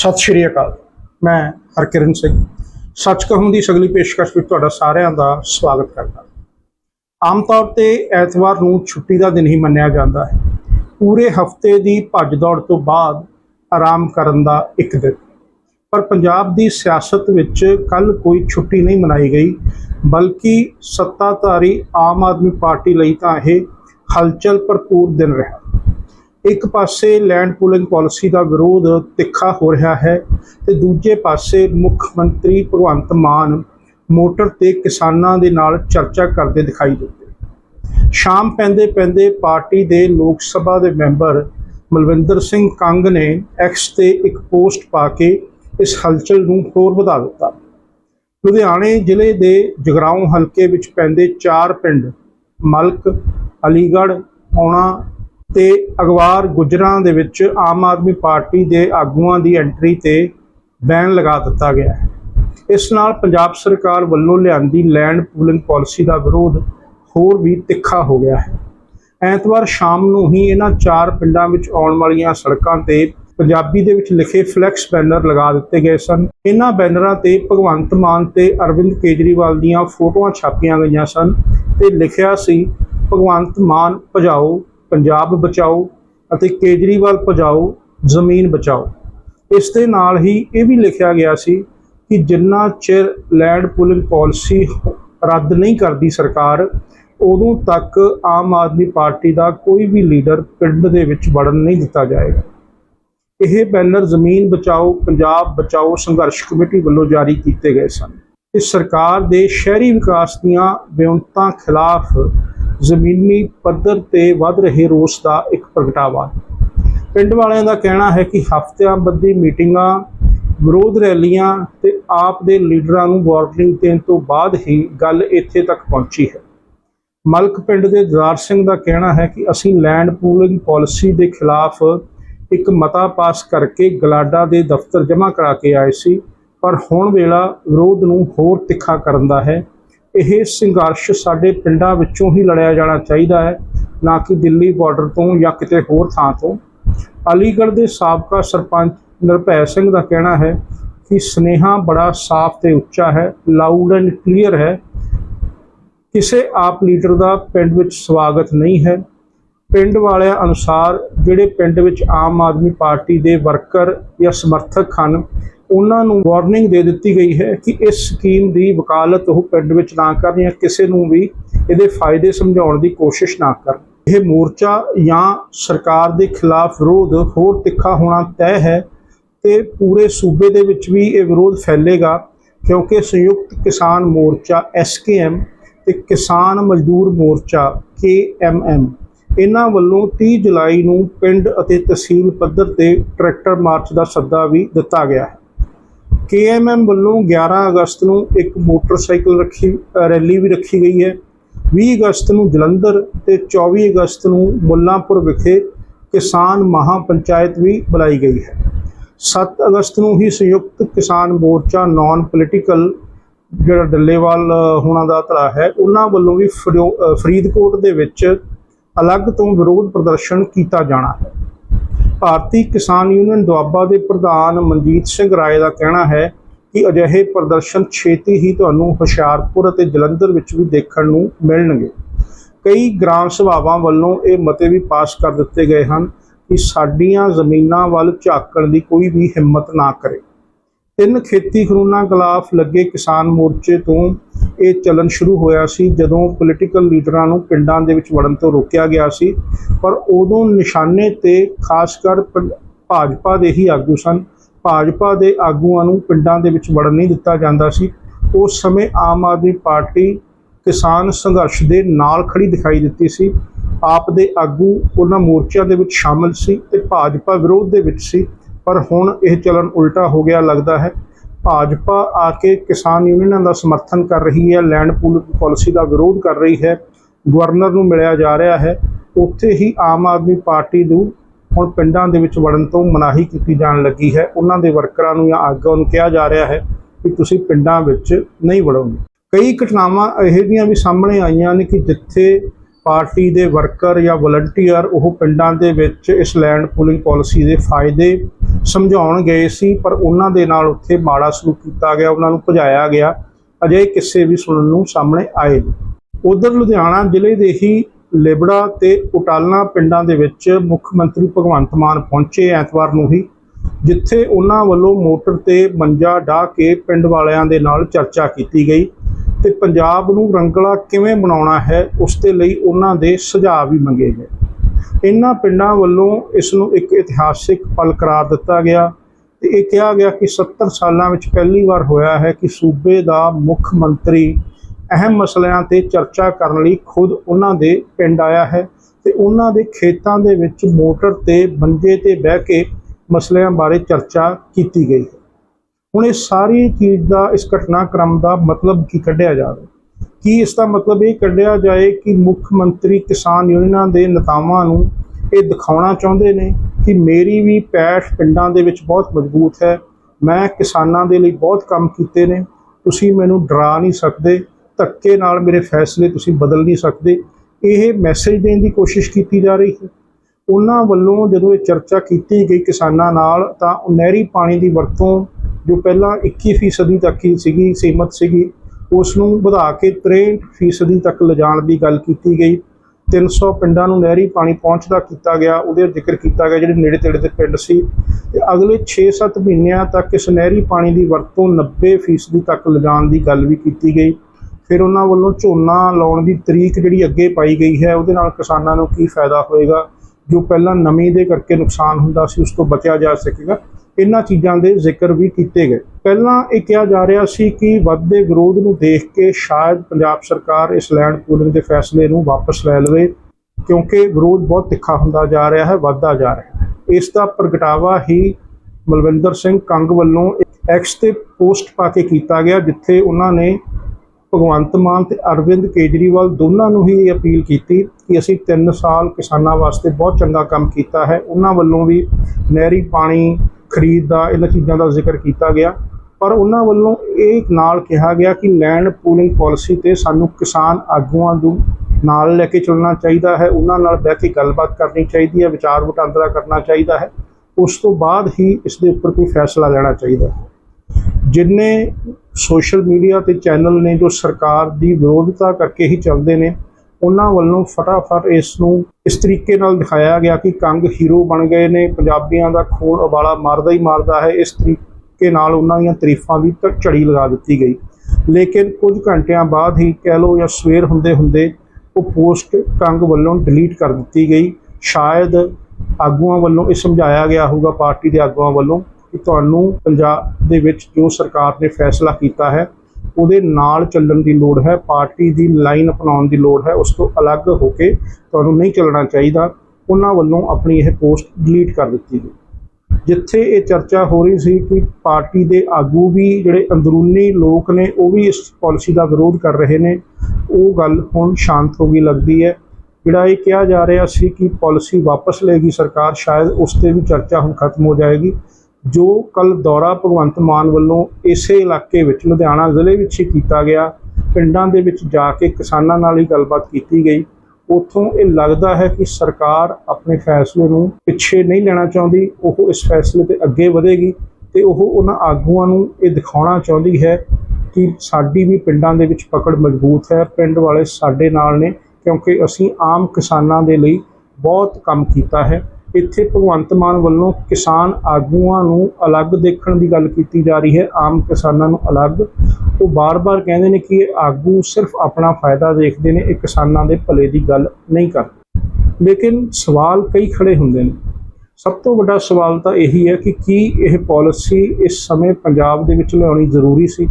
ਸਤਿ ਸ਼੍ਰੀ ਅਕਾਲ। ਮੈਂ ਹਰਕਿਰਨ ਸਿੰਘ। ਸੱਚ ਕਹੂੰ ਦੀ ਸਗਲੀ ਪੇਸ਼ਕਸ਼ ਵਿੱਚ ਤੁਹਾਡਾ ਸਾਰਿਆਂ ਦਾ ਸਵਾਗਤ ਕਰਦਾ। ਆਮ ਤੌਰ ਤੇ ਐਤਵਾਰ ਨੂੰ ਛੁੱਟੀ ਦਾ ਦਿਨ ਹੀ ਮੰਨਿਆ ਜਾਂਦਾ ਹੈ। ਪੂਰੇ ਹਫ਼ਤੇ ਦੀ ਭੱਜ ਦੌੜ ਤੋਂ ਬਾਅਦ ਆਰਾਮ ਕਰਨ ਦਾ ਇੱਕ ਦਿਨ। ਪਰ ਪੰਜਾਬ ਦੀ ਸਿਆਸਤ ਵਿੱਚ ਕੱਲ ਕੋਈ ਛੁੱਟੀ ਨਹੀਂ ਮਨਾਈ ਗਈ, ਬਲਕਿ ਸੱਤਾਧਾਰੀ ਆਮ ਆਦਮੀ ਪਾਰਟੀ ਲਈ ਤਾਂ ਇਹ ਹਲਚਲ ਭਰਪੂਰ ਦਿਨ ਰਿਹਾ। ਇੱਕ ਪਾਸੇ ਲੈਂਡ ਪੂਲਿੰਗ ਪਾਲਿਸੀ ਦਾ ਵਿਰੋਧ ਤਿੱਖਾ ਹੋ ਰਿਹਾ ਹੈ ਤੇ ਦੂਜੇ ਪਾਸੇ ਮੁੱਖ ਮੰਤਰੀ ਭਗਵੰਤ ਮਾਨ ਮੋਟਰ ਤੇ ਕਿਸਾਨਾਂ ਦੇ ਨਾਲ ਚਰਚਾ ਕਰਦੇ ਦਿਖਾਈ ਦਿੱਤੇ ਸ਼ਾਮ ਪੈਂਦੇ ਪੈਂਦੇ ਪਾਰਟੀ ਦੇ ਲੋਕ ਸਭਾ ਦੇ ਮੈਂਬਰ ਮਲਵਿੰਦਰ ਸਿੰਘ ਕੰਗ ਨੇ ਐਕਸ ਤੇ ਇੱਕ ਪੋਸਟ ਪਾ ਕੇ ਇਸ ਹਲਚਲ ਨੂੰ ਹੋਰ ਵਧਾ ਦਿੱਤਾ। ਲੁਧਿਆਣੇ ਜ਼ਿਲ੍ਹੇ ਦੇ ਜਗਰਾਉਂ ਹਲਕੇ ਵਿੱਚ ਪੈਂਦੇ ਚਾਰ ਪਿੰਡ ਮਲਕ, ਅਲੀਗੜ੍ਹ ਔਣਾ ਤੇ ਅਗਵਾਰ ਗੁਜਰਾਂ ਦੇ ਵਿੱਚ ਆਮ ਆਦਮੀ ਪਾਰਟੀ ਦੇ ਆਗੂਆਂ ਦੀ ਐਂਟਰੀ ਤੇ ਬੈਨ ਲਗਾ ਦਿੱਤਾ ਗਿਆ ਹੈ। ਇਸ ਨਾਲ ਪੰਜਾਬ ਸਰਕਾਰ ਵੱਲੋਂ ਲਿਆਂਦੀ ਲੈਂਡ ਪੂਲਿੰਗ ਪਾਲਿਸੀ ਦਾ ਵਿਰੋਧ ਹੋਰ ਵੀ ਤਿੱਖਾ ਹੋ ਗਿਆ ਹੈ। ਐਤਵਾਰ ਸ਼ਾਮ ਨੂੰ ਹੀ ਇਹਨਾਂ ਚਾਰ ਪਿੰਡਾਂ ਵਿੱਚ ਆਉਣ ਵਾਲੀਆਂ ਸੜਕਾਂ ਤੇ ਪੰਜਾਬੀ ਦੇ ਵਿੱਚ ਲਿਖੇ ਫਲੈਕਸ ਬੈਨਰ ਲਗਾ ਦਿੱਤੇ ਗਏ ਸਨ। ਇਹਨਾਂ ਬੈਨਰਾਂ ਤੇ ਭਗਵੰਤ ਮਾਨ ਤੇ ਅਰਵਿੰਦ ਕੇਜਰੀਵਾਲ ਦੀਆਂ ਫੋਟੋਆਂ ਛਾਪੀਆਂ ਗਈਆਂ ਸਨ ਤੇ ਲਿਖਿਆ ਸੀ, ਭਗਵੰਤ ਮਾਨ ਭਜਾਓ ਪੰਜਾਬ ਬਚਾਓ ਅਤੇ ਕੇਜਰੀਵਾਲ ਭਜਾਓ, ਜ਼ਮੀਨ ਬਚਾਓ। ਇਸ ਦੇ ਨਾਲ ਹੀ ਇਹ ਵੀ ਲਿਖਿਆ ਗਿਆ ਸੀ ਕਿ ਜਿੰਨਾ ਚਿਰ ਲੈਂਡ ਪੂਲਿੰਗ ਪਾਲਿਸੀ ਰੱਦ ਨਹੀਂ ਕਰਦੀ ਸਰਕਾਰ, ਉਦੋਂ ਤੱਕ ਆਮ ਆਦਮੀ ਪਾਰਟੀ ਦਾ ਕੋਈ ਵੀ ਲੀਡਰ ਪਿੰਡ ਦੇ ਵਿੱਚ ਵੜਨ ਨਹੀਂ ਦਿੱਤਾ ਜਾਏਗਾ। ਇਹ ਬੈਨਰ ਜ਼ਮੀਨ ਬਚਾਓ, ਪੰਜਾਬ ਬਚਾਓ ਸੰਘਰਸ਼ ਕਮੇਟੀ ਵੱਲੋਂ ਜਾਰੀ ਕੀਤੇ ਗਏ ਸਨ। ਇਸ ਸਰਕਾਰ ਦੇ ਸ਼ਹਿਰੀ ਵਿਕਾਸ ਦੀਆਂ ਵਿਉਂਤਾਂ ਖਿਲਾਫ ਜ਼ਮੀਨੀ ਪੱਧਰ ਤੇ ਵੱਧ ਰਹੇ ਰੋਸ ਦਾ ਇੱਕ ਪ੍ਰਗਟਾਵਾ। ਪਿੰਡ ਵਾਲਿਆਂ ਦਾ ਕਹਿਣਾ ਹੈ ਕਿ ਹਫ਼ਤਿਆਂ ਬੱਧੀ ਮੀਟਿੰਗਾਂ, ਵਿਰੋਧ ਰੈਲੀਆਂ ਤੇ ਆਪ ਦੇ ਲੀਡਰਾਂ ਨੂੰ ਵਾਰਨਿੰਗ ਦੇਣ ਤੋਂ ਬਾਅਦ ਹੀ ਗੱਲ ਇੱਥੇ ਤੱਕ ਪਹੁੰਚੀ ਹੈ। ਮਲਕ ਪਿੰਡ ਦੇ ਦਰਾਰ ਸਿੰਘ ਦਾ ਕਹਿਣਾ ਹੈ ਕਿ ਅਸੀਂ ਲੈਂਡ ਪੂਲਿੰਗ ਪਾਲਿਸੀ ਦੇ ਖਿਲਾਫ ਇੱਕ ਮਤਾ ਪਾਸ ਕਰਕੇ ਗਲਾਡਾ ਦੇ ਦਫ਼ਤਰ ਜਮ੍ਹਾਂ ਕਰਾ ਕੇ ਆਏ ਸੀ, ਪਰ ਹੁਣ ਵੇਲਾ ਵਿਰੋਧ ਨੂੰ ਹੋਰ ਤਿੱਖਾ ਕਰਨ ਦਾ ਹੈ। ਇਹ ਸੰਘਰਸ਼ ਸਾਡੇ ਪਿੰਡਾਂ ਵਿੱਚੋਂ ਹੀ ਲੜਿਆ ਜਾਣਾ ਚਾਹੀਦਾ ਹੈ, ਨਾ ਕਿ ਦਿੱਲੀ ਬਾਰਡਰ ਤੋਂ ਜਾਂ ਕਿਤੇ ਹੋਰ ਥਾਂ ਤੋਂ। ਅਲੀਗੜ੍ਹ ਦੇ ਸਾਬਕਾ ਸਰਪੰਚ ਨਿਰਭੈ ਸਿੰਘ ਦਾ ਕਹਿਣਾ ਹੈ ਕਿ ਸਨੇਹਾ ਬੜਾ ਸਾਫ਼ ਤੇ ਉੱਚਾ ਹੈ ਲਾਊਡ ਐਂਡ ਕਲੀਅਰ ਹੈ। ਕਿਸੇ ਆਪ ਲੀਡਰ ਦਾ ਪਿੰਡ ਵਿੱਚ ਸਵਾਗਤ ਨਹੀਂ ਹੈ। ਪਿੰਡ ਵਾਲਿਆਂ ਅਨੁਸਾਰ ਜਿਹੜੇ ਪਿੰਡ ਵਿੱਚ ਆਮ ਆਦਮੀ ਪਾਰਟੀ ਦੇ ਵਰਕਰ ਜਾਂ ਸਮਰਥਕ ਹਨ ਉਹਨਾਂ ਨੂੰ ਵਾਰਨਿੰਗ ਦੇ ਦਿੱਤੀ ਗਈ ਹੈ ਕਿ ਇਸ ਸਕੀਮ ਦੀ ਵਕਾਲਤ ਉਹ ਪਿੰਡ ਵਿੱਚ ਨਾ ਕਰਨ ਜਾਂ ਕਿਸੇ ਨੂੰ ਵੀ ਇਹਦੇ ਫਾਇਦੇ ਸਮਝਾਉਣ ਦੀ ਕੋਸ਼ਿਸ਼ ਨਾ ਕਰਨ। ਇਹ ਮੋਰਚਾ ਜਾਂ ਸਰਕਾਰ ਦੇ ਖਿਲਾਫ ਵਿਰੋਧ ਹੋਰ ਤਿੱਖਾ ਹੋਣਾ ਤੈਅ ਹੈ ਤੇ ਪੂਰੇ ਸੂਬੇ ਦੇ ਵਿੱਚ ਵੀ ਇਹ ਵਿਰੋਧ ਫੈਲੇਗਾ ਕਿਉਂਕਿ ਸੰਯੁਕਤ ਕਿਸਾਨ ਮੋਰਚਾ ਐਸਕੇਐਮ ਤੇ ਕਿਸਾਨ ਮਜ਼ਦੂਰ ਮੋਰਚਾ ਕੇਐਮਐਮ ਇਹਨਾਂ ਵੱਲੋਂ 30 ਜੁਲਾਈ ਨੂੰ ਪਿੰਡ ਅਤੇ ਤਹਿਸੀਲ ਪੱਧਰ ਤੇ ਟਰੈਕਟਰ ਮਾਰਚ ਦਾ ਸੱਦਾ ਵੀ ਦਿੱਤਾ ਗਿਆ ਹੈ। ਕੇਐਮਐਮ ਵੱਲੋਂ 11 ਅਗਸਤ ਨੂੰ ਇੱਕ ਮੋਟਰਸਾਈਕਲ ਰੱਖੀ ਰੈਲੀ ਵੀ ਰੱਖੀ ਗਈ ਹੈ। 20 ਅਗਸਤ ਨੂੰ ਜਲੰਧਰ ਤੇ 24 ਅਗਸਤ ਨੂੰ ਮੁੱਲਾਂਪੁਰ ਵਿਖੇ ਕਿਸਾਨ ਮਹਾ ਪੰਚਾਇਤ ਵੀ ਬੁਲਾਈ ਗਈ ਹੈ। 7 ਅਗਸਤ ਨੂੰ ਹੀ ਸੰਯੁਕਤ ਕਿਸਾਨ ਮੋਰਚਾ ਨਾਨ ਪੋਲੀਟੀਕਲ ਜਿਹੜਾ ਡੱਲੇਵਾਲ ਹੋਣਾ ਦਾ ਧੜਾ ਹੈ, ਉਹਨਾਂ ਵੱਲੋਂ ਵੀ ਫਰਿਓ- ਫਰੀਦਕੋਟ ਦੇ ਵਿੱਚ ਅਲੱਗ ਤੋਂ ਵਿਰੋਧ ਪ੍ਰਦਰਸ਼ਨ ਕੀਤਾ ਜਾਣਾ ਹੈ। ਭਾਰਤੀ ਕਿਸਾਨ ਯੂਨੀਅਨ ਦੁਆਬਾ ਦੇ ਪ੍ਰਧਾਨ ਮਨਜੀਤ ਸਿੰਘ ਰਾਏ ਦਾ ਕਹਿਣਾ ਹੈ ਕਿ ਅਜਿਹੇ ਪ੍ਰਦਰਸ਼ਨ ਛੇਤੀ ਹੀ ਤੁਹਾਨੂੰ ਹੁਸ਼ਿਆਰਪੁਰ ਅਤੇ ਜਲੰਧਰ ਵਿੱਚ ਵੀ ਦੇਖਣ ਨੂੰ ਮਿਲਣਗੇ। ਕਈ ਗ੍ਰਾਮ ਸਭਾਵਾਂ ਵੱਲੋਂ ਇਹ ਮਤੇ ਵੀ ਪਾਸ ਕਰ ਦਿੱਤੇ ਗਏ ਹਨ ਕਿ ਸਾਡੀਆਂ ਜ਼ਮੀਨਾਂ ਵੱਲ ਝਾਕਣ ਦੀ ਕੋਈ ਵੀ ਹਿੰਮਤ ਨਾ ਕਰੇ। ਤਿੰਨ ਖੇਤੀ ਕਾਨੂੰਨਾਂ ਖਿਲਾਫ ਲੱਗੇ ਕਿਸਾਨ ਮੋਰਚੇ ਤੋਂ ਇਹ ਚੱਲਣ ਸ਼ੁਰੂ ਹੋਇਆ ਸੀ, ਜਦੋਂ ਪੋਲੀਟੀਕਲ ਲੀਡਰਾਂ ਨੂੰ ਪਿੰਡਾਂ ਦੇ ਵਿੱਚ ਵੜਨ ਤੋਂ ਰੋਕਿਆ ਗਿਆ ਸੀ। ਪਰ ਉਦੋਂ ਨਿਸ਼ਾਨੇ ਤੇ ਖਾਸ ਕਰ ਪਿੰਡ- ਭਾਜਪਾ ਦੇ ਹੀ ਆਗੂ ਸਨ। ਭਾਜਪਾ ਦੇ ਆਗੂਆਂ ਨੂੰ ਪਿੰਡਾਂ ਦੇ ਵਿੱਚ ਵੜਨ ਨਹੀਂ ਦਿੱਤਾ ਜਾਂਦਾ ਸੀ। ਉਸ ਸਮੇਂ ਆਮ ਆਦਮੀ ਪਾਰਟੀ ਕਿਸਾਨ ਸੰਘਰਸ਼ ਦੇ ਨਾਲ ਖੜੀ ਦਿਖਾਈ ਦਿੱਤੀ ਸੀ। ਆਪ ਦੇ ਆਗੂ ਉਹਨਾਂ ਮੋਰਚਿਆਂ ਦੇ ਵਿੱਚ ਸ਼ਾਮਲ ਸੀ ਤੇ ਭਾਜਪਾ ਵਿਰੋਧ ਦੇ ਵਿੱਚ ਸੀ। ਪਰ ਹੁਣ ਇਹ ਚੱਲਣ ਉਲਟਾ ਹੋ ਗਿਆ, ਲੱਗਦਾ ਹੈ। ਭਾਜਪਾ ਆ ਕੇ ਕਿਸਾਨ ਯੂਨੀਅਨਾਂ ਦਾ ਸਮਰਥਨ ਕਰ ਰਹੀ ਹੈ, ਲੈਂਡ ਪੂਲ ਪਾਲਿਸੀ ਦਾ ਵਿਰੋਧ ਕਰ ਰਹੀ ਹੈ, ਗਵਰਨਰ ਨੂੰ ਮਿਲਿਆ ਜਾ ਰਿਹਾ ਹੈ। ਉੱਥੇ ਹੀ ਆਮ ਆਦਮੀ ਪਾਰਟੀ ਨੂੰ ਹੁਣ ਪਿੰਡਾਂ ਦੇ ਵਿੱਚ ਵੜਨ ਤੋਂ ਮਨਾਹੀ ਕੀਤੀ ਜਾਣ ਲੱਗੀ ਹੈ। ਉਹਨਾਂ ਦੇ ਵਰਕਰਾਂ ਨੂੰ ਜਾਂ ਆਗੂਆਂ ਨੂੰ ਕਿਹਾ ਜਾ ਰਿਹਾ ਹੈ ਕਿ ਤੁਸੀਂ ਪਿੰਡਾਂ ਵਿੱਚ ਨਹੀਂ ਵੜੋਗੇ। ਕਈ ਘਟਨਾਵਾਂ ਇਹੋ ਜਿਹੀਆਂ ਵੀ ਸਾਹਮਣੇ ਆਈਆਂ ਨੇ ਕਿ ਜਿੱਥੇ ਪਾਰਟੀ ਦੇ ਵਰਕਰ ਜਾਂ ਵਲੰਟੀਅਰ ਉਹ ਪਿੰਡਾਂ ਦੇ ਵਿੱਚ ਇਸ ਲੈਂਡ ਪੂਲਿੰਗ ਪਾਲਿਸੀ ਦੇ ਫਾਇਦੇ ਸਮਝਾਉਣ ਗਏ ਸੀ, ਪਰ ਉਹਨਾਂ ਦੇ ਨਾਲ ਉੱਥੇ ਮਾੜਾ ਸਲੂਕ ਕੀਤਾ ਗਿਆ, ਉਹਨਾਂ ਨੂੰ ਭਜਾਇਆ ਗਿਆ। ਅਜੇ ਕਿਸੇ ਵੀ ਸੁਣਨ ਨੂੰ ਸਾਹਮਣੇ ਆਏ। ਨਹੀਂ ਉਧਰ ਲੁਧਿਆਣਾ ਜ਼ਿਲ੍ਹੇ ਦੇ ਹੀ ਲੇਬੜਾ ਤੇ ਉਟਾਲਣਾ ਪਿੰਡਾਂ ਦੇ ਵਿੱਚ ਮੁੱਖ ਮੰਤਰੀ ਭਗਵੰਤ ਮਾਨ ਪਹੁੰਚੇ ਐਤਵਾਰ ਨੂੰ ਹੀ, ਜਿੱਥੇ ਉਹਨਾਂ ਵੱਲੋਂ ਮੋਟਰ ਤੇ ਮੰਜਾ ਢਾ ਕੇ ਪਿੰਡ ਵਾਲਿਆਂ ਦੇ ਨਾਲ ਚਰਚਾ ਕੀਤੀ ਗਈ ਤੇ ਪੰਜਾਬ ਨੂੰ ਰੰਗਲਾ ਕਿਵੇਂ ਬਣਾਉਣਾ ਹੈ, ਉਸ ਦੇ ਲਈ ਉਹਨਾਂ ਦੇ ਸੁਝਾਅ ਵੀ ਮੰਗੇ ਗਏ। ਇਹਨਾਂ ਪਿੰਡਾਂ ਵੱਲੋਂ ਇਸ ਨੂੰ ਇੱਕ ਇਤਿਹਾਸਿਕ ਪਲ ਕਰਾਰ ਦਿੱਤਾ ਗਿਆ ਤੇ ਇਹ ਕਿਹਾ ਗਿਆ ਕਿ 70 ਸਾਲਾਂ ਵਿੱਚ ਪਹਿਲੀ ਵਾਰ ਹੋਇਆ ਹੈ ਕਿ ਸੂਬੇ ਦਾ ਮੁੱਖ ਮੰਤਰੀ ਅਹਿਮ ਮਸਲਿਆਂ ਤੇ ਚਰਚਾ ਕਰਨ ਲਈ ਖੁਦ ਉਹਨਾਂ ਦੇ ਪਿੰਡ ਆਇਆ ਹੈ ਤੇ ਉਹਨਾਂ ਦੇ ਖੇਤਾਂ ਦੇ ਵਿੱਚ ਮੋਟਰ ਤੇ ਬੰਜੇ ਤੇ ਬਹਿ ਕੇ ਮਸਲਿਆਂ ਬਾਰੇ ਚਰਚਾ ਕੀਤੀ ਗਈ ਹੈ। ਹੁਣ ਇਹ ਸਾਰੀ ਚੀਜ਼ ਦਾ ਇਸ ਘਟਨਾਕ੍ਰਮ ਦਾ ਮਤਲਬ ਕੀ ਕੱਢਿਆ ਜਾਵੇ ਕੀ ਇਸ ਦਾ ਮਤਲਬ ਇਹ ਕੱਢਿਆ ਜਾਏ ਕਿ ਮੁੱਖ ਮੰਤਰੀ ਕਿਸਾਨ ਯੂਨੀਅਨਾਂ ਦੇ ਨੇਤਾਵਾਂ ਨੂੰ ਇਹ ਦਿਖਾਉਣਾ ਚਾਹੁੰਦੇ ਨੇ ਕਿ ਮੇਰੀ ਵੀ ਪੈਠ ਪਿੰਡਾਂ ਦੇ ਵਿੱਚ ਬਹੁਤ ਮਜ਼ਬੂਤ ਹੈ, ਮੈਂ ਕਿਸਾਨਾਂ ਦੇ ਲਈ ਬਹੁਤ ਕੰਮ ਕੀਤੇ ਨੇ, ਤੁਸੀਂ ਮੈਨੂੰ ਡਰਾ ਨਹੀਂ ਸਕਦੇ, ਧੱਕੇ ਨਾਲ ਮੇਰੇ ਫੈਸਲੇ ਤੁਸੀਂ ਬਦਲ ਨਹੀਂ ਸਕਦੇ, ਇਹ ਮੈਸੇਜ ਦੇਣ ਦੀ ਕੋਸ਼ਿਸ਼ ਕੀਤੀ ਜਾ ਰਹੀ ਹੈ। ਉਹਨਾਂ ਵੱਲੋਂ ਜਦੋਂ ਇਹ ਚਰਚਾ ਕੀਤੀ ਗਈ ਕਿਸਾਨਾਂ ਨਾਲ, ਤਾਂ ਨਹਿਰੀ ਪਾਣੀ ਦੀ ਵਰਤੋਂ ਜੋ ਪਹਿਲਾਂ 21% ਤੱਕ ਹੀ ਸੀਗੀ, ਸੀਮਤ ਸੀਗੀ ਉਸ ਨੂੰ ਵਧਾ ਕੇ 63% ਤੱਕ ਲਿਜਾਣ ਦੀ ਗੱਲ ਕੀਤੀ ਗਈ। 300 ਪਿੰਡਾਂ ਨੂੰ ਨਹਿਰੀ ਪਾਣੀ ਪਹੁੰਚਦਾ ਕੀਤਾ ਗਿਆ। ਉਹਦੇ ਜ਼ਿਕਰ ਕੀਤਾ ਗਿਆ ਜਿਹੜੇ ਨੇੜੇ ਤੇੜੇ ਦੇ ਪਿੰਡ ਸੀ। ਤੇ ਅਗਲੇ 6-7 ਮਹੀਨਿਆਂ ਤੱਕ ਇਸ ਨਹਿਰੀ ਪਾਣੀ ਦੀ ਵਰਤੋਂ 90% ਤੱਕ ਲਿਜਾਣ ਦੀ ਗੱਲ ਵੀ ਕੀਤੀ ਗਈ। ਫਿਰ ਉਹਨਾਂ ਵੱਲੋਂ ਝੋਨਾ ਲਾਉਣ ਦੀ ਤਰੀਕ ਜਿਹੜੀ ਅੱਗੇ ਪਾਈ ਗਈ ਹੈ, ਉਹਦੇ ਨਾਲ ਕਿਸਾਨਾਂ ਨੂੰ ਕੀ ਫਾਇਦਾ ਹੋਏਗਾ? ਜੋ ਪਹਿਲਾਂ ਨਮੀ ਦੇ ਕਰਕੇ ਨੁਕਸਾਨ ਹੁੰਦਾ ਸੀ, ਉਸ ਤੋਂ ਬਚਿਆ ਜਾ ਸਕੇਗਾ। ਇਹਨਾਂ ਚੀਜ਼ਾਂ ਦੇ ਜ਼ਿਕਰ ਵੀ ਕੀਤੇ ਗਏ। ਪਹਿਲਾਂ ਇਹ ਕਿਹਾ ਜਾ ਰਿਹਾ ਸੀ ਕਿ ਵੱਧਦੇ ਵਿਰੋਧ ਨੂੰ ਦੇਖ ਕੇ ਸ਼ਾਇਦ ਪੰਜਾਬ ਸਰਕਾਰ ਇਸ ਲੈਂਡ ਪੂਲਿੰਗ ਦੇ ਫੈਸਲੇ ਨੂੰ ਵਾਪਸ ਲੈ ਲਵੇ, ਕਿਉਂਕਿ ਵਿਰੋਧ ਬਹੁਤ ਤਿੱਖਾ ਹੁੰਦਾ ਜਾ ਰਿਹਾ ਹੈ, ਵੱਧਦਾ ਜਾ ਰਿਹਾ ਹੈ। ਇਸ ਦਾ ਪ੍ਰਗਟਾਵਾ ਹੀ ਮਲਵਿੰਦਰ ਸਿੰਘ ਕੰਗ ਵੱਲੋਂ ਐਕਸ ਤੇ ਪੋਸਟ ਪਾ ਕੇ ਕੀਤਾ ਗਿਆ, ਜਿੱਥੇ ਉਹਨਾਂ ਨੇ ਭਗਵੰਤ ਮਾਨ ਤੇ ਅਰਵਿੰਦ ਕੇਜਰੀਵਾਲ ਦੋਨਾਂ ਨੂੰ ਹੀ ਇਹ ਅਪੀਲ ਕੀਤੀ ਕਿ ਅਸੀਂ 3 ਸਾਲ ਕਿਸਾਨਾਂ ਵਾਸਤੇ ਬਹੁਤ ਚੰਗਾ ਕੰਮ ਕੀਤਾ ਹੈ। ਉਹਨਾਂ ਵੱਲੋਂ ਵੀ ਨਹਿਰੀ ਪਾਣੀ ਖਰੀਦ ਦਾ, ਇਹਨਾਂ ਚੀਜ਼ਾਂ ਦਾ ਜ਼ਿਕਰ ਕੀਤਾ ਗਿਆ। ਪਰ ਉਹਨਾਂ ਵੱਲੋਂ ਇਹ ਨਾਲ ਕਿਹਾ ਗਿਆ ਕਿ ਲੈਂਡ ਪੂਲਿੰਗ ਪਾਲਿਸੀ ਤੇ ਸਾਨੂੰ ਕਿਸਾਨ ਆਗੂਆਂ ਨੂੰ ਨਾਲ ਲੈ ਕੇ ਚੱਲਣਾ ਚਾਹੀਦਾ ਹੈ। ਉਹਨਾਂ ਨਾਲ ਬਹਿ ਕੇ ਗੱਲਬਾਤ ਕਰਨੀ ਚਾਹੀਦੀ ਹੈ, ਵਿਚਾਰ ਵਟਾਂਦਰਾ ਕਰਨਾ ਚਾਹੀਦਾ ਹੈ। ਉਸ ਤੋਂ ਬਾਅਦ ਹੀ ਇਸ ਦੇ ਉੱਪਰ ਕੋਈ ਫੈਸਲਾ ਲੈਣਾ ਚਾਹੀਦਾ ਹੈ। ਜਿੰਨੇ ਸੋਸ਼ਲ ਮੀਡੀਆ ਤੇ ਚੈਨਲ ਨੇ ਜੋ ਸਰਕਾਰ ਦੀ ਵਿਰੋਧਤਾ ਕਰਕੇ ਹੀ ਚੱਲਦੇ ਨੇ ਉਹਨਾਂ ਵੱਲੋਂ ਫਟਾਫਟ ਇਸ ਨੂੰ ਇਸ ਤਰੀਕੇ ਨਾਲ ਦਿਖਾਇਆ ਗਿਆ ਕਿ ਕੰਗ ਹੀਰੋ ਬਣ ਗਏ ਨੇ। ਪੰਜਾਬੀਆਂ ਦਾ ਖੂਨ ਉਬਾਲਾ ਮਾਰਦਾ ਹੀ ਮਾਰਦਾ ਹੈ। ਇਸ ਤਰੀਕੇ ਨਾਲ ਉਹਨਾਂ ਦੀਆਂ ਤਾਰੀਫਾਂ ਦੀ ਤਾਂ ਝੜੀ ਲਗਾ ਦਿੱਤੀ ਗਈ। ਲੇਕਿਨ ਕੁਝ ਘੰਟਿਆਂ ਬਾਅਦ ਹੀ ਕਹਿ ਲਓ ਜਾਂ ਸਵੇਰ ਹੁੰਦੇ ਹੁੰਦੇ ਉਹ ਪੋਸਟ ਕੰਗ ਵੱਲੋਂ ਡਿਲੀਟ ਕਰ ਦਿੱਤੀ ਗਈ। ਸ਼ਾਇਦ ਆਗੂਆਂ ਵੱਲੋਂ ਇਹ ਸਮਝਾਇਆ ਗਿਆ ਹੋਊਗਾ, ਪਾਰਟੀ ਦੇ ਆਗੂਆਂ ਵੱਲੋਂ ਕਿ ਤੁਹਾਨੂੰ ਪੰਜਾਬ ਦੇ ਵਿੱਚ ਜੋ ਸਰਕਾਰ ਨੇ ਫੈਸਲਾ ਕੀਤਾ ਹੈ ਉਹਦੇ ਨਾਲ ਚੱਲਣ ਦੀ ਲੋੜ ਹੈ, ਪਾਰਟੀ ਦੀ ਲਾਈਨ ਅਪਣਾਉਣ ਦੀ ਲੋੜ ਹੈ, ਉਸ ਤੋਂ ਅਲੱਗ ਹੋ ਕੇ ਤੁਹਾਨੂੰ ਨਹੀਂ ਚੱਲਣਾ ਚਾਹੀਦਾ। ਉਹਨਾਂ ਵੱਲੋਂ ਆਪਣੀ ਇਹ ਪੋਸਟ ਡਿਲੀਟ ਕਰ ਦਿੱਤੀ ਗਈ। ਜਿੱਥੇ ਇਹ ਚਰਚਾ ਹੋ ਰਹੀ ਸੀ ਕਿ ਪਾਰਟੀ ਦੇ ਆਗੂ ਵੀ ਜਿਹੜੇ ਅੰਦਰੂਨੀ ਲੋਕ ਨੇ, ਉਹ ਵੀ ਇਸ ਪਾਲਿਸੀ ਦਾ ਵਿਰੋਧ ਕਰ ਰਹੇ ਨੇ। ਉਹ ਗੱਲ ਹੁਣ ਸ਼ਾਂਤ ਹੋ ਗਈ ਲੱਗਦੀ ਹੈ। ਜਿਹੜਾ ਇਹ ਕਿਹਾ ਜਾ ਰਿਹਾ ਸੀ ਕਿ ਪਾਲਿਸੀ ਵਾਪਸ ਲਏਗੀ ਸਰਕਾਰ, ਸ਼ਾਇਦ ਉਸ ਤੇ ਵੀ ਚਰਚਾ ਹੁਣ ਖਤਮ ਹੋ ਜਾਏਗੀ। ਜੋ ਕੱਲ ਦੌਰਾ ਭਗਵੰਤ ਮਾਨ ਵੱਲੋਂ ਇਸੇ ਇਲਾਕੇ ਵਿੱਚ, ਲੁਧਿਆਣਾ ਜ਼ਿਲ੍ਹੇ ਵਿੱਚ ਹੀ ਕੀਤਾ ਗਿਆ, ਪਿੰਡਾਂ ਦੇ ਵਿੱਚ ਜਾ ਕੇ ਕਿਸਾਨਾਂ ਨਾਲ ਹੀ ਗੱਲਬਾਤ ਕੀਤੀ ਗਈ। ਉੱਥੋਂ ਇਹ ਲੱਗਦਾ ਹੈ ਕਿ ਸਰਕਾਰ ਆਪਣੇ ਫੈਸਲੇ ਨੂੰ ਪਿੱਛੇ ਨਹੀਂ ਲੈਣਾ ਚਾਹੁੰਦੀ, ਉਹ ਇਸ ਫੈਸਲੇ ਤੇ ਅੱਗੇ ਵਧੇਗੀ ਤੇ ਉਹ ਉਹਨਾਂ ਆਗੂਆਂ ਨੂੰ ਇਹ ਦਿਖਾਉਣਾ ਚਾਹੁੰਦੀ ਹੈ ਕਿ ਸਾਡੀ ਵੀ ਪਿੰਡਾਂ ਦੇ ਵਿੱਚ ਪਕੜ ਮਜ਼ਬੂਤ ਹੈ, ਪਿੰਡ ਵਾਲੇ ਸਾਡੇ ਨਾਲ ਨੇ, ਕਿਉਂਕਿ ਅਸੀਂ ਆਮ ਕਿਸਾਨਾਂ ਦੇ ਲਈ ਬਹੁਤ ਕੰਮ ਕੀਤਾ ਹੈ। ਇੱਥੇ ਭਗਵੰਤ ਮਾਨ ਵੱਲੋਂ ਕਿਸਾਨ ਆਗੂਆਂ ਨੂੰ ਅਲੱਗ ਦੇਖਣ ਦੀ ਗੱਲ ਕੀਤੀ ਜਾ ਰਹੀ ਹੈ, ਆਮ ਕਿਸਾਨਾਂ ਨੂੰ ਅਲੱਗ। ਉਹ ਬਾਰ-ਬਾਰ ਕਹਿੰਦੇ ਨੇ ਕਿ ਇਹ ਆਗੂ ਸਿਰਫ ਆਪਣਾ ਫਾਇਦਾ ਦੇਖਦੇ ਨੇ, ਇਹ ਕਿਸਾਨਾਂ ਦੇ ਭਲੇ ਦੀ ਗੱਲ ਨਹੀਂ ਕਰਦੇ। ਲੇਕਿਨ ਸਵਾਲ ਕਈ ਖੜੇ ਹੁੰਦੇ ਨੇ। ਸਭ ਤੋਂ ਵੱਡਾ ਸਵਾਲ ਤਾਂ ਇਹੀ ਹੈ ਕਿ ਕੀ ਇਹ ਪਾਲਿਸੀ ਇਸ ਸਮੇਂ ਪੰਜਾਬ ਦੇ ਵਿੱਚ ਲਿਆਉਣੀ ਜ਼ਰੂਰੀ ਸੀ?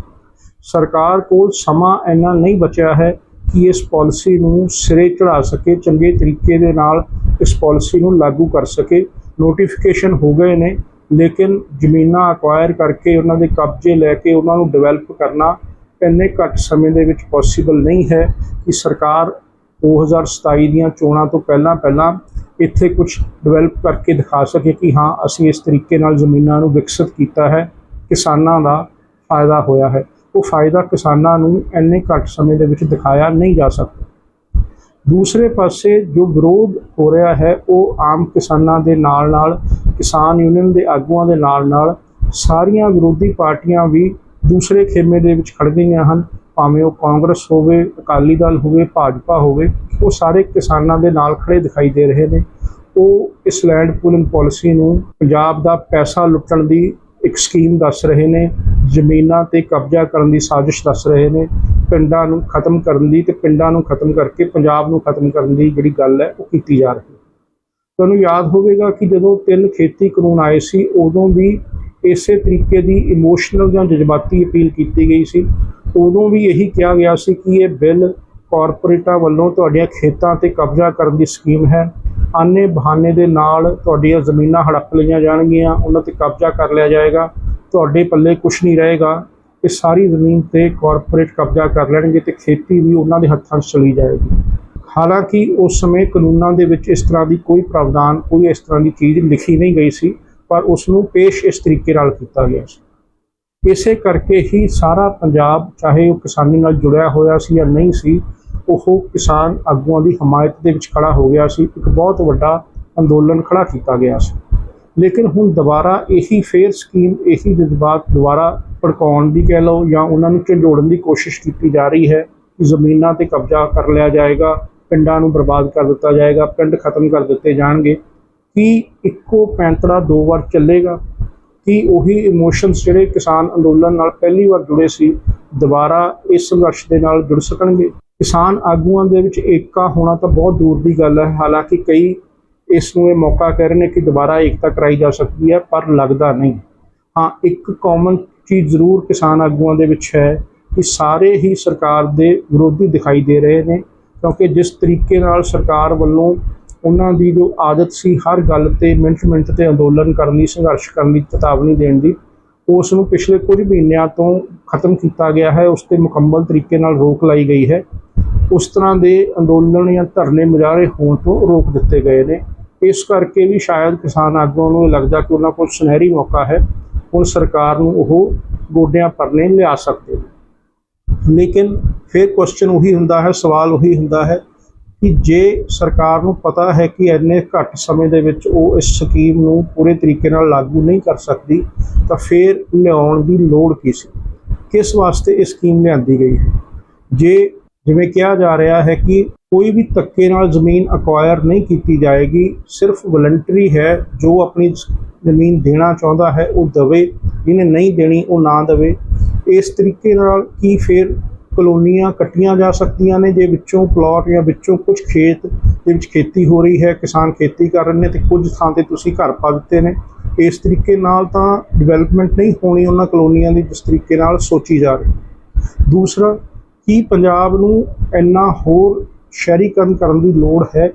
ਸਰਕਾਰ ਕੋਲ ਸਮਾਂ ਇੰਨਾ ਨਹੀਂ ਬਚਿਆ ਹੈ ਕਿ ਇਸ ਪਾਲਿਸੀ ਨੂੰ ਸਿਰੇ ਚੜਾ ਸਕੇ, ਚੰਗੇ ਤਰੀਕੇ ਦੇ ਨਾਲ ਇਸ ਪਾਲਿਸੀ ਨੂੰ ਲਾਗੂ ਕਰ ਸਕੇ। ਨੋਟੀਫਿਕੇਸ਼ਨ ਹੋ ਗਏ ਨੇ, ਲੇਕਿਨ ਜ਼ਮੀਨਾਂ ਅਕਵਾਇਰ ਕਰਕੇ ਉਹਨਾਂ ਦੇ ਕਬਜ਼ੇ ਲੈ ਕੇ ਉਹਨਾਂ ਨੂੰ ਡਿਵੈਲਪ ਕਰਨਾ ਇੰਨੇ ਘੱਟ ਸਮੇਂ ਦੇ ਵਿੱਚ ਪੋਸੀਬਲ ਨਹੀਂ ਹੈ ਕਿ ਸਰਕਾਰ 2027 ਦੀਆਂ ਚੋਣਾਂ ਤੋਂ ਪਹਿਲਾਂ ਪਹਿਲਾਂ ਇੱਥੇ ਕੁਝ ਡਿਵੈਲਪ ਕਰਕੇ ਦਿਖਾ ਸਕੇ ਕਿ ਹਾਂ, ਅਸੀਂ ਇਸ ਤਰੀਕੇ ਨਾਲ ਜ਼ਮੀਨਾਂ ਨੂੰ ਵਿਕਸਿਤ ਕੀਤਾ ਹੈ, ਕਿਸਾਨਾਂ ਦਾ ਫਾਇਦਾ ਹੋਇਆ ਹੈ। ਉਹ ਫਾਇਦਾ ਕਿਸਾਨਾਂ ਨੂੰ ਇੰਨੇ ਘੱਟ ਸਮੇਂ ਦੇ ਵਿੱਚ ਦਿਖਾਇਆ ਨਹੀਂ ਜਾ ਸਕਦਾ। ਦੂਸਰੇ ਪਾਸੇ ਜੋ ਵਿਰੋਧ ਹੋ ਰਿਹਾ ਹੈ, ਉਹ ਆਮ ਕਿਸਾਨਾਂ ਦੇ ਨਾਲ ਨਾਲ ਕਿਸਾਨ ਯੂਨੀਅਨ ਦੇ ਆਗੂਆਂ ਦੇ ਨਾਲ ਨਾਲ ਸਾਰੀਆਂ ਵਿਰੋਧੀ ਪਾਰਟੀਆਂ ਵੀ ਦੂਸਰੇ ਖੇਮੇ ਦੇ ਵਿੱਚ ਖੜ ਗਈਆਂ ਹਨ। ਭਾਵੇਂ ਉਹ ਕਾਂਗਰਸ ਹੋਵੇ, ਅਕਾਲੀ ਦਲ ਹੋਵੇ, ਭਾਜਪਾ ਹੋਵੇ, ਉਹ ਸਾਰੇ ਕਿਸਾਨਾਂ ਦੇ ਨਾਲ ਖੜੇ ਦਿਖਾਈ ਦੇ ਰਹੇ ਨੇ। ਉਹ ਇਸ ਲੈਂਡ ਪੂਲਿੰਗ ਪਾਲਿਸੀ ਨੂੰ ਪੰਜਾਬ ਦਾ ਪੈਸਾ ਲੁੱਟਣ ਦੀ ਇੱਕ ਸਕੀਮ ਦੱਸ ਰਹੇ ਨੇ, ਜ਼ਮੀਨਾਂ ਤੇ ਕਬਜ਼ਾ ਕਰਨ ਦੀ ਸਾਜ਼ਿਸ਼ ਦੱਸ ਰਹੇ ਨੇ, ਪਿੰਡਾਂ ਨੂੰ ਖਤਮ ਕਰਨ ਦੀ ਤੇ ਪਿੰਡਾਂ ਨੂੰ ਖਤਮ ਕਰਕੇ ਪੰਜਾਬ ਨੂੰ ਖਤਮ ਕਰਨ ਦੀ ਜਿਹੜੀ ਗੱਲ ਹੈ ਉਹ ਕੀਤੀ ਜਾ ਰਹੀ ਹੈ। ਤੁਹਾਨੂੰ ਯਾਦ ਹੋਵੇਗਾ ਕਿ ਜਦੋਂ ਤਿੰਨ ਖੇਤੀ ਕਾਨੂੰਨ ਆਏ ਸੀ, ਉਦੋਂ ਵੀ ਇਸੇ ਤਰੀਕੇ ਦੀ ਇਮੋਸ਼ਨਲ ਜਾਂ ਜਜ਼ਬਾਤੀ ਅਪੀਲ ਕੀਤੀ ਗਈ ਸੀ। ਉਦੋਂ ਵੀ ਇਹੀ ਕਿਹਾ ਗਿਆ ਸੀ ਕਿ ਇਹ ਬਿੱਲ ਕਾਰਪੋਰੇਟਾਂ ਵੱਲੋਂ ਤੁਹਾਡੀਆਂ ਖੇਤਾਂ ਤੇ ਕਬਜ਼ਾ ਕਰਨ ਦੀ ਸਕੀਮ ਹੈ। ਆਨੇ ਬਹਾਨੇ ਦੇ ਨਾਲ ਤੁਹਾਡੀਆਂ ਜ਼ਮੀਨਾਂ ਹੜੱਪ ਲਈਆਂ ਜਾਣਗੀਆਂ, ਉਹਨਾਂ ਤੇ ਕਬਜ਼ਾ ਕਰ ਲਿਆ ਜਾਏਗਾ, ਤੁਹਾਡੇ ਪੱਲੇ ਕੁਝ ਨਹੀਂ ਰਹੇਗਾ, ਇਹ ਸਾਰੀ ਜ਼ਮੀਨ ਤੇ ਕਾਰਪੋਰੇਟ ਕਬਜ਼ਾ ਕਰ ਲੈਣਗੇ ਤੇ ਖੇਤੀ ਵੀ ਉਹਨਾਂ ਦੇ ਹੱਥਾਂ 'ਚ ਚਲੀ ਜਾਏਗੀ। ਹਾਲਾਂਕਿ ਉਸ ਸਮੇਂ ਕਾਨੂੰਨਾਂ ਦੇ ਵਿੱਚ ਇਸ ਤਰ੍ਹਾਂ ਦੀ ਕੋਈ ਪ੍ਰਾਵਧਾਨ, ਕੋਈ ਇਸ ਤਰ੍ਹਾਂ ਦੀ ਚੀਜ਼ ਲਿਖੀ ਨਹੀਂ ਗਈ ਸੀ, ਪਰ ਉਸ ਨੂੰ ਪੇਸ਼ ਇਸ ਤਰੀਕੇ ਨਾਲ ਕੀਤਾ ਗਿਆ ਸੀ। ਇਸੇ ਕਰਕੇ ਹੀ ਸਾਰਾ ਪੰਜਾਬ, ਚਾਹੇ ਉਹ ਕਿਸਾਨੀ ਨਾਲ ਜੁੜਿਆ ਹੋਇਆ ਸੀ ਜਾਂ ਨਹੀਂ ਸੀ ਉਹ ਕਿਸਾਨ ਆਗੂਆਂ ਦੀ ਹਮਾਇਤ ਦੇ ਵਿੱਚ ਖੜਾ ਹੋ ਗਿਆ ਸੀ। ਇੱਕ ਬਹੁਤ ਵੱਡਾ ਅੰਦੋਲਨ ਖੜਾ ਕੀਤਾ ਗਿਆ ਸੀ। ਲੇਕਿਨ ਹੁਣ ਦੁਬਾਰਾ ਇਹੀ ਫੇਰ ਸਕੀਮ, ਇਹੀ ਜਜ਼ਬਾਤ ਦੁਬਾਰਾ ਭੜਕਾਉਣ ਦੀ ਕਹਿ ਲਓ ਜਾਂ ਉਹਨਾਂ ਨੂੰ ਝੰਡੋੜਨ ਦੀ ਕੋਸ਼ਿਸ਼ ਕੀਤੀ ਜਾ ਰਹੀ ਹੈ ਕਿ ਜ਼ਮੀਨਾਂ ਤੇ ਕਬਜ਼ਾ ਕਰ ਲਿਆ ਜਾਏਗਾ, ਪਿੰਡਾਂ ਨੂੰ ਬਰਬਾਦ ਕਰ ਦਿੱਤਾ ਜਾਏਗਾ, ਪਿੰਡ ਖਤਮ ਕਰ ਦਿੱਤੇ ਜਾਣਗੇ। ਕੀ ਇੱਕੋ ਪੈਂਤੜਾ ਦੋ ਵਾਰ ਚੱਲੇਗਾ? ਕੀ ਉਹੀ ਇਮੋਸ਼ਨਸ ਜਿਹੜੇ ਕਿਸਾਨ ਅੰਦੋਲਨ ਨਾਲ ਪਹਿਲੀ ਵਾਰ ਜੁੜੇ ਸੀ, ਦੁਬਾਰਾ ਇਸ ਸੰਘਰਸ਼ ਦੇ ਨਾਲ ਜੁੜ ਸਕਣਗੇ? ਕਿਸਾਨ ਆਗੂਆਂ ਦੇ ਵਿੱਚ ਏਕਾ ਹੋਣਾ ਤਾਂ ਬਹੁਤ ਦੂਰ ਦੀ ਗੱਲ ਹੈ। ਹਾਲਾਂਕਿ ਕਈ ਇਸ ਨੂੰ ਇਹ ਮੌਕਾ ਕਹਿ ਰਹੇ ਨੇ ਕਿ ਦੁਬਾਰਾ ਏਕਤਾ ਕਰਾਈ ਜਾ ਸਕਦੀ ਹੈ, ਪਰ ਲੱਗਦਾ ਨਹੀਂ। ਹਾਂ, ਇੱਕ ਕਾਮਨ ਚੀਜ਼ ਜ਼ਰੂਰ ਕਿਸਾਨ ਆਗੂਆਂ ਦੇ ਵਿੱਚ ਹੈ ਕਿ ਸਾਰੇ ਹੀ ਸਰਕਾਰ ਦੇ ਵਿਰੋਧੀ ਦਿਖਾਈ ਦੇ ਰਹੇ ਨੇ, ਕਿਉਂਕਿ ਜਿਸ ਤਰੀਕੇ ਨਾਲ ਸਰਕਾਰ ਵੱਲੋਂ ਉਹਨਾਂ ਦੀ ਜੋ ਆਦਤ ਸੀ ਹਰ ਗੱਲ ਤੇ ਮਿੰਟ ਮਿੰਟ ਤੇ ਅੰਦੋਲਨ ਕਰਨ ਦੀ ਸੰਘਰਸ਼ ਕਰਨ ਦੀ ਚੇਤਾਵਨੀ ਦੇਣ ਦੀ, ਉਸ ਨੂੰ ਪਿਛਲੇ ਕੁਝ ਮਹੀਨਿਆਂ ਤੋਂ ਖਤਮ ਕੀਤਾ ਗਿਆ ਹੈ। ਉਸ ਤੇ ਮੁਕੰਮਲ ਤਰੀਕੇ ਨਾਲ ਰੋਕ ਲਾਈ ਗਈ ਹੈ। ਉਸ ਤਰ੍ਹਾਂ ਦੇ ਅੰਦੋਲਨ ਜਾਂ ਧਰਨੇ ਮੁਜ਼ਾਹਰੇ ਹੋਣ ਤੋਂ ਰੋਕ ਦਿੱਤੇ ਗਏ ਨੇ। ਇਸ ਕਰਕੇ ਵੀ ਸ਼ਾਇਦ ਕਿਸਾਨ ਆਗੂਆਂ ਨੂੰ ਇਹ ਲੱਗਦਾ ਕਿ ਉਹਨਾਂ ਕੋਲ ਸੁਨਹਿਰੀ ਮੌਕਾ ਹੈ। ਹੁਣ ਸਰਕਾਰ ਨੂੰ ਉਹ ਗੋਡਿਆਂ ਪਰਨੇ ਲਿਆ ਸਕਦੇ। ਨੇ ਲੇਕਿਨ ਫਿਰ ਕੁਐਸਚਨ ਉਹੀ ਹੁੰਦਾ ਹੈ, ਸਵਾਲ ਉਹੀ ਹੁੰਦਾ ਹੈ ਕਿ ਜੇ ਸਰਕਾਰ ਨੂੰ ਪਤਾ ਹੈ ਕਿ ਇੰਨੇ ਘੱਟ ਸਮੇਂ ਦੇ ਵਿੱਚ ਉਹ ਇਸ ਸਕੀਮ ਨੂੰ ਪੂਰੇ ਤਰੀਕੇ ਨਾਲ ਲਾਗੂ ਨਹੀਂ ਕਰ ਸਕਦੀ, ਤਾਂ ਫਿਰ ਲਿਆਉਣ ਦੀ ਲੋੜ ਕੀ ਸੀ? ਕਿਸ ਵਾਸਤੇ ਇਹ ਸਕੀਮ ਲਿਆਂਦੀ ਗਈ ਹੈ? ਜੇ ਜਿਵੇਂ ਕਿਹਾ ਜਾ ਰਿਹਾ ਹੈ ਕਿ ਕੋਈ ਵੀ ਧੱਕੇ ਨਾਲ ਜ਼ਮੀਨ ਅਕਵਾਇਰ ਨਹੀਂ ਕੀਤੀ ਜਾਏਗੀ, ਸਿਰਫ ਵਲੰਟਰੀ ਹੈ, ਜੋ ਆਪਣੀ ਜ਼ਮੀਨ ਦੇਣਾ ਚਾਹੁੰਦਾ ਹੈ, ਉਹ ਦਵੇ, ਜਿਹਨੇ ਨਹੀਂ ਦੇਣੀ, ਉਹ ਨਾ ਦਵੇ। ਇਸ ਤਰੀਕੇ ਨਾਲ ਕੀ ਫਿਰ ਕਲੋਨੀਆਂ ਕੱਟੀਆਂ ਜਾ ਸਕਦੀਆਂ ਨੇ, ਜੇ ਵਿੱਚੋਂ ਪਲਾਟ ਜਾਂ ਵਿੱਚੋਂ ਕੁਝ ਖੇਤ ਦੇ ਵਿੱਚ ਖੇਤੀ ਹੋ ਰਹੀ ਹੈ, ਕਿਸਾਨ ਖੇਤੀ ਕਰ ਰਹੇ ਨੇ ਤੇ ਕੁਝ ਥਾਂ ਤੇ ਤੁਸੀਂ ਘਰ ਪਾ ਦਿੱਤੇ ਨੇ। ਇਸ ਤਰੀਕੇ ਨਾਲ ਤਾਂ ਡਿਵੈਲਪਮੈਂਟ ਨਹੀਂ ਹੋਣੀ ਉਹਨਾਂ ਕਲੋਨੀਆਂ ਦੀ, ਜਿਸ ਤਰੀਕੇ ਨਾਲ ਸੋਚੀ ਜਾ ਰਹੀ। ਦੂਸਰਾ ਕੀ ਪੰਜਾਬ ਨੂੰ ਇੰਨਾ ਹੋਰ ਸ਼ਹਿਰੀਕਰਨ ਕਰਨ ਦੀ ਲੋੜ ਹੈ?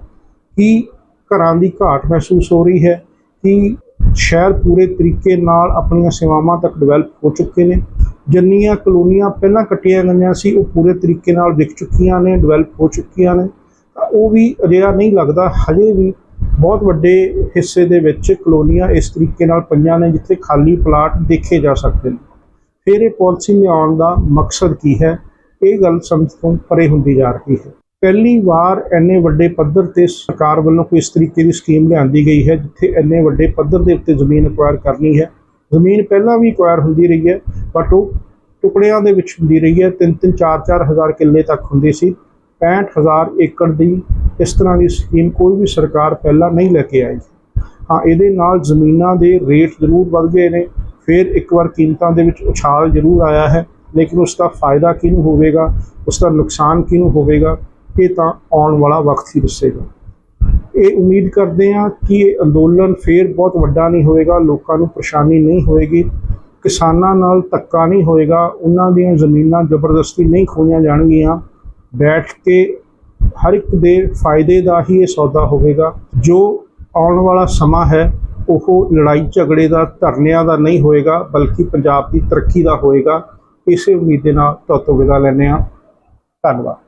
ਕਿ ਘਰਾਂ ਦੀ ਘਾਟ ਮਹਿਸੂਸ ਹੋ ਰਹੀ ਹੈ? ਕਿ ਸ਼ਹਿਰ ਪੂਰੇ ਤਰੀਕੇ ਨਾਲ ਆਪਣੀਆਂ ਸੇਵਾਵਾਂ ਤੱਕ ਡਿਵੈਲਪ ਹੋ ਚੁੱਕੇ ਨੇ? ਜਿੰਨੀਆਂ ਕਲੋਨੀਆਂ ਪਹਿਲਾਂ ਕੱਟੀਆਂ ਗਈਆਂ ਸੀ, ਉਹ ਪੂਰੇ ਤਰੀਕੇ ਨਾਲ ਵਿਕ ਚੁੱਕੀਆਂ ਨੇ ਡਿਵੈਲਪ ਹੋ ਚੁੱਕੀਆਂ ਨੇ। ਤਾਂ ਉਹ ਵੀ ਅਜਿਹਾ ਨਹੀਂ ਲੱਗਦਾ, ਹਜੇ ਵੀ ਬਹੁਤ ਵੱਡੇ ਹਿੱਸੇ ਦੇ ਵਿੱਚ ਕਲੋਨੀਆਂ ਇਸ ਤਰੀਕੇ ਨਾਲ ਪਈਆਂ ਨੇ, ਜਿੱਥੇ ਖਾਲੀ ਪਲਾਟ ਦੇਖੇ ਜਾ ਸਕਦੇ ਨੇ। ਫਿਰ ਇਹ ਪਾਲਿਸੀ ਲਿਆਉਣ ਦਾ ਮਕਸਦ ਕੀ ਹੈ? ਇਹ ਗੱਲ ਸਮਝ ਤੋਂ ਪਰੇ ਹੁੰਦੀ ਜਾ ਰਹੀ ਹੈ। ਪਹਿਲੀ ਵਾਰ ਇੰਨੇ ਵੱਡੇ ਪੱਧਰ ਤੇ ਸਰਕਾਰ ਵੱਲੋਂ ਕੋਈ ਇਸ ਤਰੀਕੇ ਦੀ ਸਕੀਮ ਲਿਆਂਦੀ ਗਈ ਹੈ, ਜਿੱਥੇ ਇੰਨੇ ਵੱਡੇ ਪੱਧਰ ਦੇ ਉੱਤੇ ਜ਼ਮੀਨ ਅਕਵਾਇਰ ਕਰਨੀ ਹੈ। ਜ਼ਮੀਨ ਪਹਿਲਾਂ ਵੀ ਅਕਵਾਇਰ ਹੁੰਦੀ ਰਹੀ ਹੈ ਬਟ ਉਹ ਟੁਕੜਿਆਂ ਦੇ ਵਿੱਚ ਹੁੰਦੀ ਰਹੀ ਹੈ। ਤਿੰਨ ਤਿੰਨ, ਚਾਰ ਚਾਰ ਹਜ਼ਾਰ ਕਿੱਲੇ ਤੱਕ ਹੁੰਦੀ ਸੀ। 65000 ਏਕੜ ਦੀ ਇਸ ਤਰ੍ਹਾਂ ਦੀ ਸਕੀਮ ਕੋਈ ਵੀ ਸਰਕਾਰ ਪਹਿਲਾਂ ਨਹੀਂ ਲੈ ਕੇ ਆਈ। ਹਾਂ, ਇਹਦੇ ਨਾਲ ਜ਼ਮੀਨਾਂ ਦੇ ਰੇਟ ਜ਼ਰੂਰ ਵੱਧ ਗਏ ਨੇ। ਫਿਰ ਇੱਕ ਵਾਰ ਕੀਮਤਾਂ ਦੇ ਵਿੱਚ ਉਛਾਲ ਜ਼ਰੂਰ ਆਇਆ ਹੈ। ਲੇਕਿਨ ਉਸ ਦਾ ਫਾਇਦਾ ਕਿਹਨੂੰ ਹੋਵੇਗਾ? ਉਸ ਦਾ ਨੁਕਸਾਨ ਕਿਹਨੂੰ ਹੋਵੇਗਾ? ਇਹ ਤਾਂ ਆਉਣ ਵਾਲਾ ਵਕਤ ਹੀ ਦੱਸੇਗਾ। ਇਹ ਉਮੀਦ ਕਰਦੇ ਹਾਂ ਕਿ ਇਹ ਅੰਦੋਲਨ ਫੇਰ ਬਹੁਤ ਵੱਡਾ ਨਹੀਂ ਹੋਵੇਗਾ, ਲੋਕਾਂ ਨੂੰ ਪਰੇਸ਼ਾਨੀ ਨਹੀਂ ਹੋਏਗੀ ਕਿਸਾਨਾਂ ਨਾਲ ਧੱਕਾ ਨਹੀਂ ਹੋਏਗਾ ਉਹਨਾਂ ਦੀਆਂ ਜ਼ਮੀਨਾਂ ਜ਼ਬਰਦਸਤੀ ਨਹੀਂ ਖੋਈਆਂ ਜਾਣਗੀਆਂ। ਬੈਠ ਕੇ ਹਰ ਇੱਕ ਦੇ ਫਾਇਦੇ ਦਾ ਹੀ ਇਹ ਸੌਦਾ ਹੋਵੇਗਾ। ਜੋ ਆਉਣ ਵਾਲਾ ਸਮਾਂ ਹੈ, ਉਹ ਲੜਾਈ ਝਗੜੇ ਦਾ, ਧਰਨਿਆਂ ਦਾ ਨਹੀਂ ਹੋਏਗਾ ਬਲਕਿ ਪੰਜਾਬ ਦੀ ਤਰੱਕੀ ਦਾ ਹੋਏਗਾ ਇਸੇ ਉਮੀਦ ਦੇ ਨਾਲ ਤੁਹਾਤੋਂ ਵਿਦਾ ਲੈਂਦੇ ਹਾਂ। ਧੰਨਵਾਦ।